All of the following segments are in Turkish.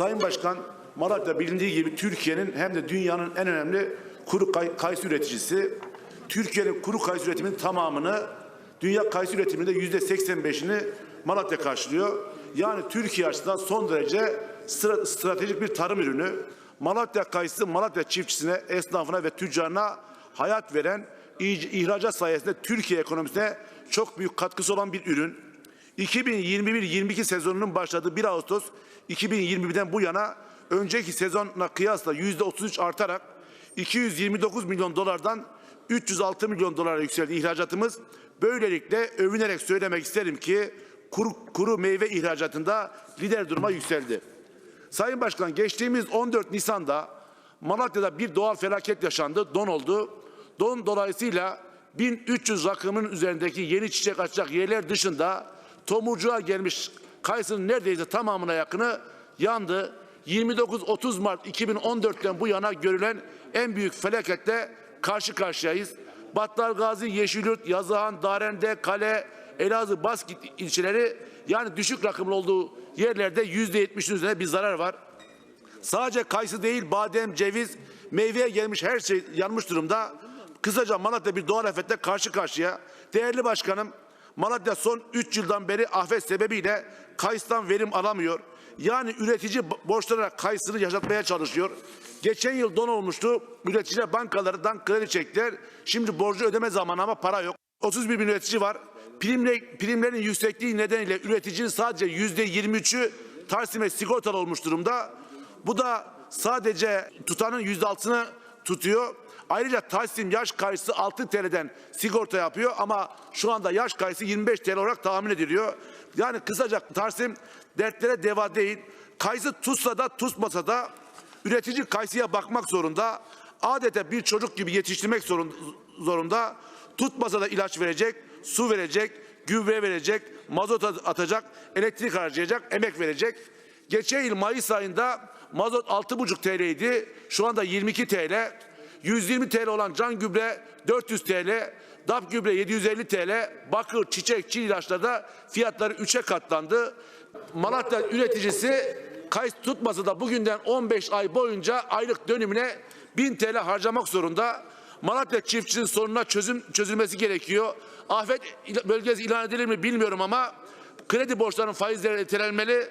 Sayın Başkan, Malatya bilindiği gibi Türkiye'nin hem de dünyanın en önemli kuru kay- kayısı üreticisi. Türkiye'nin kuru kayısı üretiminin tamamını, dünya kayısı üretiminde yüzde 85'ini Malatya karşılıyor. Yani Türkiye açısından son derece stra- stratejik bir tarım ürünü. Malatya kayısı Malatya çiftçisine, esnafına ve tüccarına hayat veren ihracat sayesinde Türkiye ekonomisine çok büyük katkısı olan bir ürün. 2021-22 sezonunun başladığı 1 Ağustos 2021'den bu yana önceki sezonla kıyasla %33 artarak 229 milyon dolardan 306 milyon dolara yükseldi ihracatımız. Böylelikle övünerek söylemek isterim ki kuru, kuru meyve ihracatında lider duruma yükseldi. Sayın Başkan geçtiğimiz 14 Nisan'da Malatya'da bir doğal felaket yaşandı, don oldu. Don dolayısıyla 1300 rakımın üzerindeki yeni çiçek açacak yerler dışında tomurcuğa gelmiş kayısının neredeyse tamamına yakını yandı. 29-30 Mart 2014'ten bu yana görülen en büyük felaketle karşı karşıyayız. Battal Gazi, Yeşilyurt, Yazıhan, Darende, Kale, Elazığ, Baskit ilçeleri yani düşük rakımlı olduğu yerlerde yüzde yetmişin üzerinde bir zarar var. Sadece kayısı değil badem, ceviz, meyveye gelmiş her şey yanmış durumda. Kısaca Malatya bir doğal afetle karşı karşıya. Değerli başkanım Malatya son 3 yıldan beri afet sebebiyle kayısıdan verim alamıyor. Yani üretici bo- borçlanarak kayısını yaşatmaya çalışıyor. Geçen yıl don olmuştu. Üreticiler bankalardan kredi çektiler. Şimdi borcu ödeme zamanı ama para yok. 31 bin üretici var. Primle, primlerin yüksekliği nedeniyle üreticinin sadece yüzde 23'ü Tarsim'e sigortalı olmuş durumda. Bu da sadece tutanın yüzde altını tutuyor. Ayrıca Tarsim yaş kayısı 6 TL'den sigorta yapıyor ama şu anda yaş kayısı 25 TL olarak tahmin ediliyor. Yani kısaca Tarsim dertlere deva değil. Kayısı tutsa da tutmasa da üretici kayısıya bakmak zorunda. Adeta bir çocuk gibi yetiştirmek zorun- zorunda. Tutmasa da ilaç verecek, su verecek, gübre verecek, mazot at- atacak, elektrik harcayacak, emek verecek. Geçen yıl Mayıs ayında mazot 6,5 TL idi. Şu anda 22 TL. 120 TL olan can gübre 400 TL. DAP gübre 750 TL. Bakır, çiçek, çiğ ilaçlarda fiyatları 3'e katlandı. Malatya üreticisi kayıt tutmasa da bugünden 15 ay boyunca aylık dönümüne 1000 TL harcamak zorunda. Malatya çiftçinin sorununa çözüm çözülmesi gerekiyor. Afet bölgesi ilan edilir mi bilmiyorum ama kredi borçlarının faizleri ertelenmeli.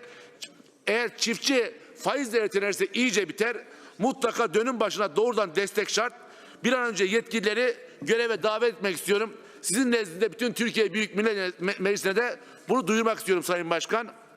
Eğer çiftçi faizle ertelenirse iyice biter. Mutlaka dönüm başına doğrudan destek şart. Bir an önce yetkilileri göreve davet etmek istiyorum. Sizin nezdinde bütün Türkiye Büyük Millet Me- Meclisi'ne de bunu duyurmak istiyorum Sayın Başkan.